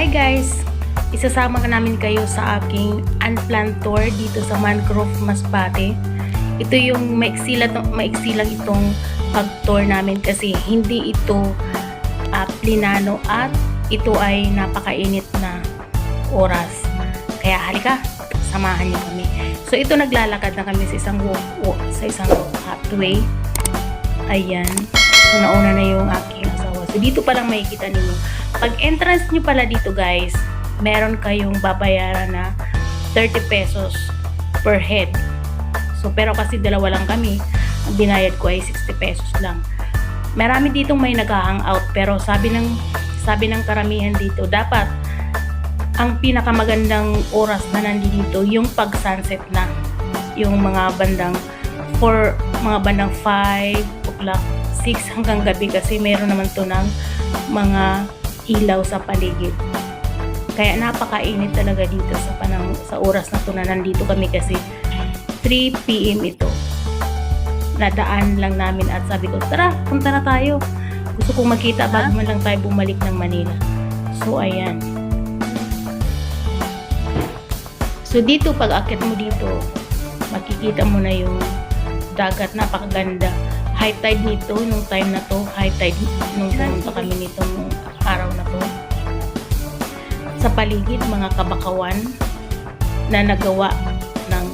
Hi guys! Isasama ka namin kayo sa aking unplanned tour dito sa Mangrove Masbate. Ito yung maiksi lang, maiksi lang itong pag-tour namin kasi hindi ito uh, plinano at ito ay napakainit na oras. Kaya halika, samahan niyo kami. So ito naglalakad na kami sa isang walk, walk sa isang pathway. Ayan. So nauna na yung aking. So dito pa lang makikita ninyo. Pag entrance nyo pala dito guys, meron kayong babayaran na 30 pesos per head. So pero kasi dalawa lang kami, ang binayad ko ay 60 pesos lang. Marami ditong may nag-hangout pero sabi ng sabi ng karamihan dito, dapat ang pinakamagandang oras na nandito yung pag sunset na. Yung mga bandang 4, mga bandang 5 o'clock, 6 hanggang gabi kasi meron naman to ng mga ilaw sa paligid. Kaya napakainit talaga dito sa panang sa oras na to na nandito kami kasi 3 PM ito. Nadaan lang namin at sabi ko, tara, punta na tayo. Gusto kong makita bago man lang tayo bumalik ng Manila. So, ayan. So, dito, pag akit mo dito, makikita mo na yung dagat. Napakaganda. High tide nito, nung time na to. High tide nung pumunta kami nito nung araw na to. Sa paligid, mga kabakawan na nagawa ng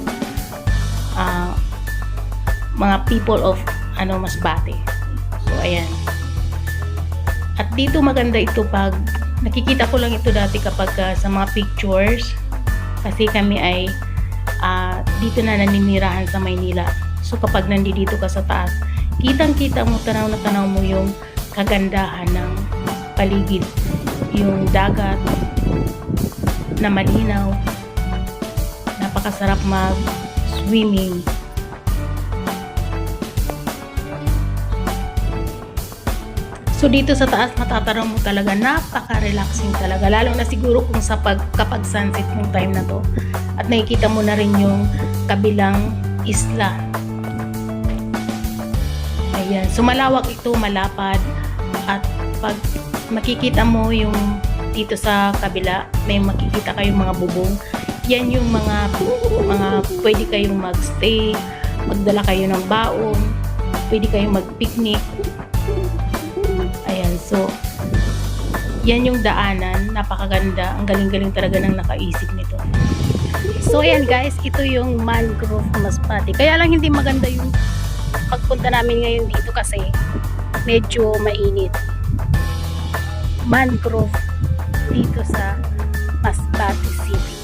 ah, mga people of ano Masbate. So, ayan. At dito maganda ito pag nakikita ko lang ito dati kapag ah, sa mga pictures kasi kami ay ah, dito na naninirahan sa Maynila. So kapag nandito ka sa taas, kitang-kita mo, tanaw na tanaw mo yung kagandahan ng paligid. Yung dagat na malinaw. Napakasarap mag-swimming. So dito sa taas matatanaw mo talaga napaka-relaxing talaga lalo na siguro kung sa pag kapag sunset yung time na to at nakikita mo na rin yung kabilang isla. Ayan, so malawak ito, malapad at pag makikita mo yung dito sa kabila may makikita kayong mga bubong. Yan yung mga mga pwede kayong magstay, magdala kayo ng baon, pwede kayong mag-picnic Ayan, so, yan yung daanan. Napakaganda. Ang galing-galing talaga ng nakaisip nito. So, ayan guys, ito yung mangrove Masbate. Kaya lang hindi maganda yung pagpunta namin ngayon dito kasi medyo mainit. Mangrove dito sa Masbate City.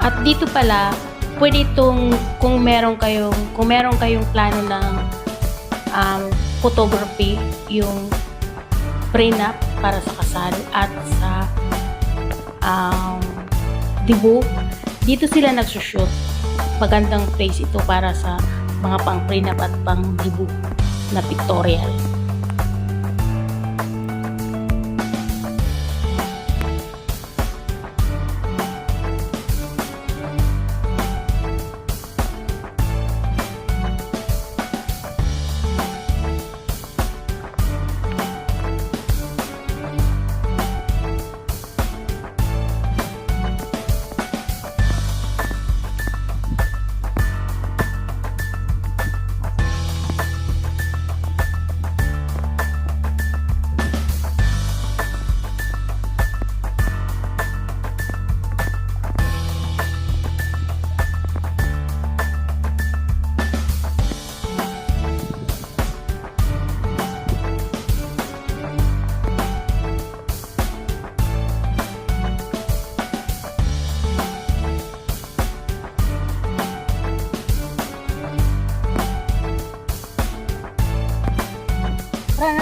At dito pala, pwede itong kung meron kayong kung meron kayong plano ng um, photography, yung prenup para sa kasal at sa um, dibu. Dito sila nagsushoot. Magandang place ito para sa mga pang prenup at pang dibu na pictorial.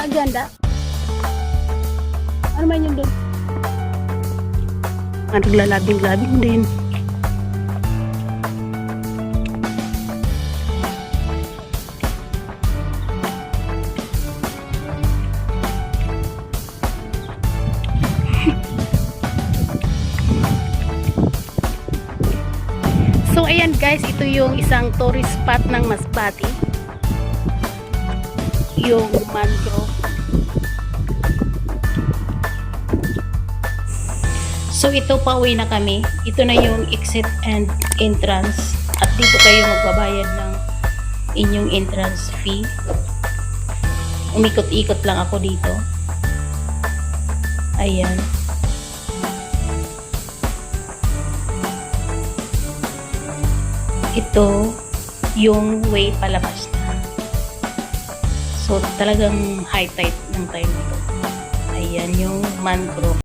Parang aganda. Ano man yun doon? Ang naglalabing-labing din. So ayan guys, ito yung isang tourist spot ng Masbate. Yung mangrove So ito pauwi na kami. Ito na yung exit and entrance. At dito kayo magbabayad ng inyong entrance fee. Umikot-ikot lang ako dito. Ayan. Ito yung way palabas na. So talagang high tide ng time ito. Ayan yung mangrove.